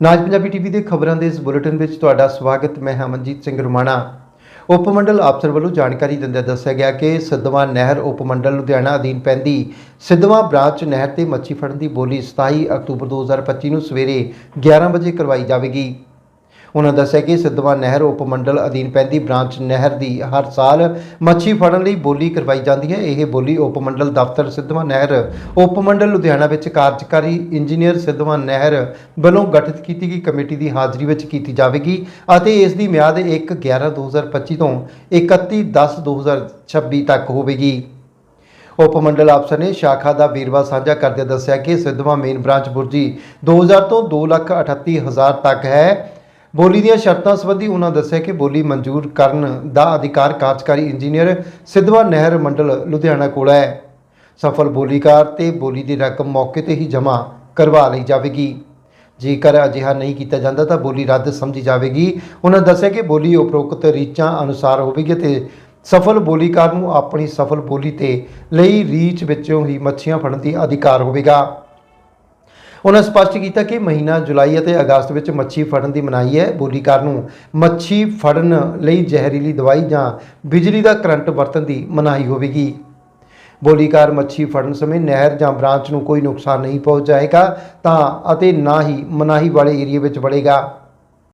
ਨਾਜ Punjabi TV ਦੇ ਖਬਰਾਂ ਦੇ ਇਸ ਬੁਲੇਟਿਨ ਵਿੱਚ ਤੁਹਾਡਾ ਸਵਾਗਤ, ਮੈਂ ਹਮਨਜੀਤ ਸਿੰਘ ਰੁਮਾਣਾ। ਉਪ ਮੰਡਲ ਅਫਸਰ ਵੱਲੋਂ ਜਾਣਕਾਰੀ ਦਿੰਦਿਆਂ ਦੱਸਿਆ ਗਿਆ ਕਿ ਸਿੱਧਵਾਂ ਨਹਿਰ ਉਪ ਮੰਡਲ ਲੁਧਿਆਣਾ ਅਧੀਨ ਪੈਂਦੀ। ਸਿੱਧਵਾਂ ਬ੍ਰਾਂਚ ਨਹਿਰ ਤੇ ਮੱਛੀ ਫੜਨ ਦੀ ਬੋਲੀ 27 ਅਕਤੂਬਰ 2025 ਨੂੰ ਸਵੇਰੇ 11 ਵਜੇ ਕਰਵਾਈ ਜਾਵੇਗੀ। ਉਹਨਾਂ ਦੱਸਿਆ ਕਿ ਸਿੱਧਵਾਂ ਨਹਿਰ ਉਪ ਮੰਡਲ ਅਧੀਨ ਪੈਂਦੀ ਬ੍ਰਾਂਚ ਨਹਿਰ ਦੀ ਹਰ ਸਾਲ ਮੱਛੀ ਫੜਨ ਲਈ ਬੋਲੀ ਕਰਵਾਈ ਜਾਂਦੀ ਹੈ। ਇਹ ਬੋਲੀ ਉਪ ਮੰਡਲ ਦਫ਼ਤਰ ਸਿੱਧਵਾਂ ਨਹਿਰ ਉਪ ਮੰਡਲ ਲੁਧਿਆਣਾ ਵਿੱਚ ਕਾਰਜਕਾਰੀ ਇੰਜੀਨੀਅਰ ਸਿੱਧਵਾਂ ਨਹਿਰ ਵੱਲੋਂ ਗਠਿਤ ਕੀਤੀ ਗਈ ਕਮੇਟੀ ਦੀ ਹਾਜ਼ਰੀ ਵਿੱਚ ਕੀਤੀ ਜਾਵੇਗੀ ਅਤੇ ਇਸ ਦੀ ਮਿਆਦ 1/11/2025 ਤੋਂ 31/10/2026 ਤੱਕ ਹੋਵੇਗੀ। ਉਪ ਮੰਡਲ ਅਫਸਰ ਨੇ ਸ਼ਾਖਾ ਦਾ ਵੀਰਵਾ ਸਾਂਝਾ ਕਰਦਿਆਂ ਦੱਸਿਆ ਕਿ ਸਿੱਧਵਾਂ ਮੇਨ ਬ੍ਰਾਂਚ ਬੁਰਜੀ 2000 ਤੋਂ 238000 ਤੱਕ ਹੈ। ਬੋਲੀ ਦੀਆਂ ਸ਼ਰਤਾਂ ਸੰਬੰਧੀ ਉਹਨਾਂ ਦੱਸਿਆ ਕਿ ਬੋਲੀ ਮਨਜ਼ੂਰ ਕਰਨ ਦਾ ਅਧਿਕਾਰ ਕਾਰਜਕਾਰੀ ਇੰਜੀਨੀਅਰ ਸਿੱਧਵਾ ਨਹਿਰ ਮੰਡਲ ਲੁਧਿਆਣਾ ਕੋਲ ਹੈ। ਸਫਲ ਬੋਲੀਕਾਰ ਤੇ ਬੋਲੀ ਦੀ ਰਕਮ ਮੌਕੇ ਤੇ ਹੀ ਜਮ੍ਹਾਂ ਕਰਵਾ ਲਈ ਜਾਵੇਗੀ। ਜੇਕਰ ਅਜਿਹਾ ਨਹੀਂ ਕੀਤਾ ਜਾਂਦਾ ਤਾਂ ਬੋਲੀ ਰੱਦ ਸਮਝੀ ਜਾਵੇਗੀ। ਉਹਨਾਂ ਦੱਸਿਆ ਕਿ ਬੋਲੀ ਉਪਰੋਕਤ ਰੀਚਾਂ ਅਨੁਸਾਰ ਹੋਵੇਗੀ ਤੇ ਸਫਲ ਬੋਲੀਕਾਰ ਨੂੰ ਆਪਣੀ ਸਫਲ ਬੋਲੀ ਤੇ ਲਈ ਰੀਚ ਵਿੱਚੋਂ ਹੀ ਮੱਛੀਆਂ ਫੜਨ ਦੀ ਅਧਿਕਾਰ ਹੋਵੇਗਾ। ਉਹਨਾਂ ਸਪਸ਼ਟ ਕੀਤਾ ਕਿ ਮਹੀਨਾ ਜੁਲਾਈ ਅਤੇ ਅਗਸਤ ਵਿੱਚ ਮੱਛੀ ਫੜਨ ਦੀ ਮਨਾਹੀ ਹੈ। ਬੋਲੀਕਾਰ ਨੂੰ ਮੱਛੀ ਫੜਨ ਲਈ ਜ਼ਹਿਰੀਲੀ ਦਵਾਈ ਜਾਂ ਬਿਜਲੀ ਦਾ ਕਰੰਟ ਵਰਤਣ ਦੀ ਮਨਾਹੀ ਹੋਵੇਗੀ। ਬੋਲੀਕਾਰ ਮੱਛੀ ਫੜਨ ਸਮੇਂ ਨਹਿਰ ਜਾਂ ਬ੍ਰਾਂਚ ਨੂੰ ਕੋਈ ਨੁਕਸਾਨ ਨਹੀਂ ਪਹੁੰਚਾਏਗਾ ਤਾਂ ਅਤੇ ਨਾ ਹੀ ਮਨਾਹੀ ਵਾਲੇ ਏਰੀਆ ਵਿੱਚ ਵੜੇਗਾ।